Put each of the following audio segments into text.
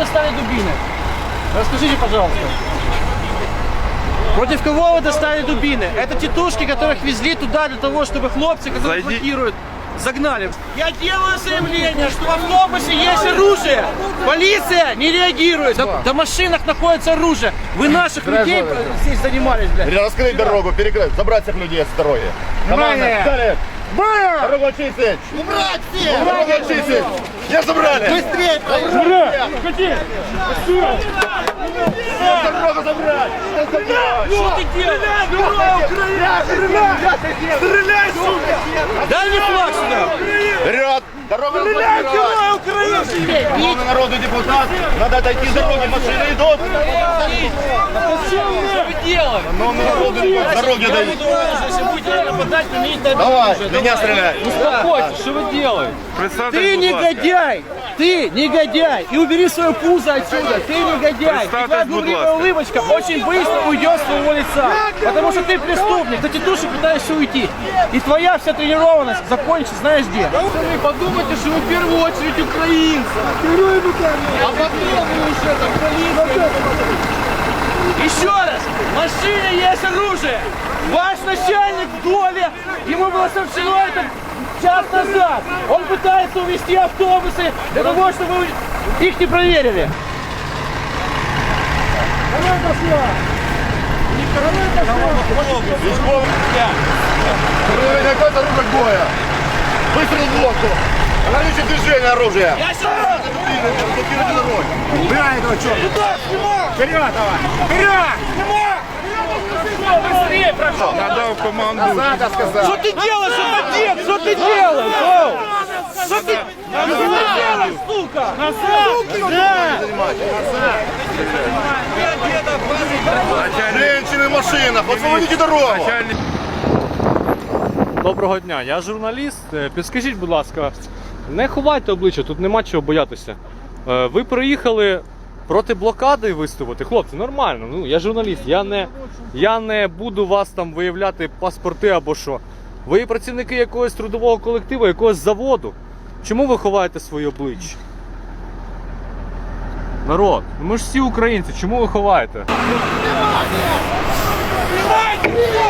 достали дубины? Расскажите, пожалуйста. Против кого вы достали дубины? Это тетушки, которых везли туда для того, чтобы хлопцы, которые Зайди. блокируют, загнали. Я делаю заявление, что в автобусе есть оружие. Полиция не реагирует. Да, да в машинах находится оружие. Вы наших людей здесь занимались, блядь. Раскрыть дорогу, перекрыть, забрать всех людей с дороги. Команда, встали! Дорогу очистить! Убрать всех! Дорогу очистить! Все забрали! Быстрее! Дорогу забрать! Что ты делаешь? Стреляй, сука! Дай мне флаг сюда. Вперед! Дорогу разблокировать! Шановный народный депутат, надо отойти с дороги, машины идут! Депутат, с дороги оружие, если будете нападать, примените Давай, меня стреляй! Успокойтесь, что вы делаете? Ты негодяй! Ты негодяй! И убери свое пузо отсюда! Ты негодяй! И твоя ласка. улыбочка очень быстро уйдет с твоего лица. Потому что ты преступник, ты тетуши пытаешься уйти. И твоя вся тренированность закончится знаешь где? Вы подумайте, что вы в первую очередь украинцы. А потом вы уже там полиция. Еще раз, в машине есть оружие. Ваш начальник в доле, ему было сообщено это час назад. Он пытается увезти автобусы для того, чтобы их не проверили. Проявление какое-то оружие боя! Выстрел в лодку! Наличие движения оружия! Я сейчас... Блокируйте дорогу! Убирай этого черта! Вперед давай! Вперед! Быстрее, прошу. Надав команду. Надо сказать! Что ты делаешь, отец? Что ты делаешь? Оу! Что ты, что ты делаешь, сука? Назад! Да! Женщины в машинах! Освободите дорогу! Начальник. Доброго дня, я журналіст. Е, Підскажіть, будь ласка, не ховайте обличчя, тут нема чого боятися. Е, Ви приїхали проти блокади виступити. Хлопці, нормально. Ну, я журналіст, я не, я не буду вас там виявляти паспорти або що. Ви працівники якогось трудового колективу, якогось заводу. Чому ви ховаєте своє обличчя? Народ, ну ми ж всі українці, чому ви ховаєте? Дивіться,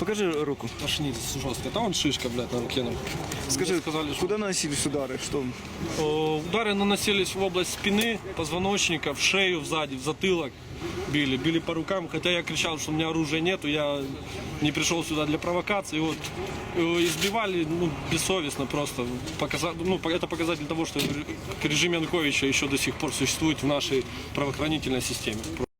Покажи руку. Ошнит жестко. Там он шишка, блядь, на руке. нам. Скажи, Мне сказали, что куда наносились удары? Что? э, удары наносились в область спины, позвоночника, в шею, сзади, в затылок. Били, били по рукам. Хотя я кричал, что у меня оружия нету, я не пришел сюда для провокации. Вот э, избивали, ну, бессовестно просто. Показа- ну, это показатель того, что режим Януковича еще до сих пор существует в нашей правоохранительной системе.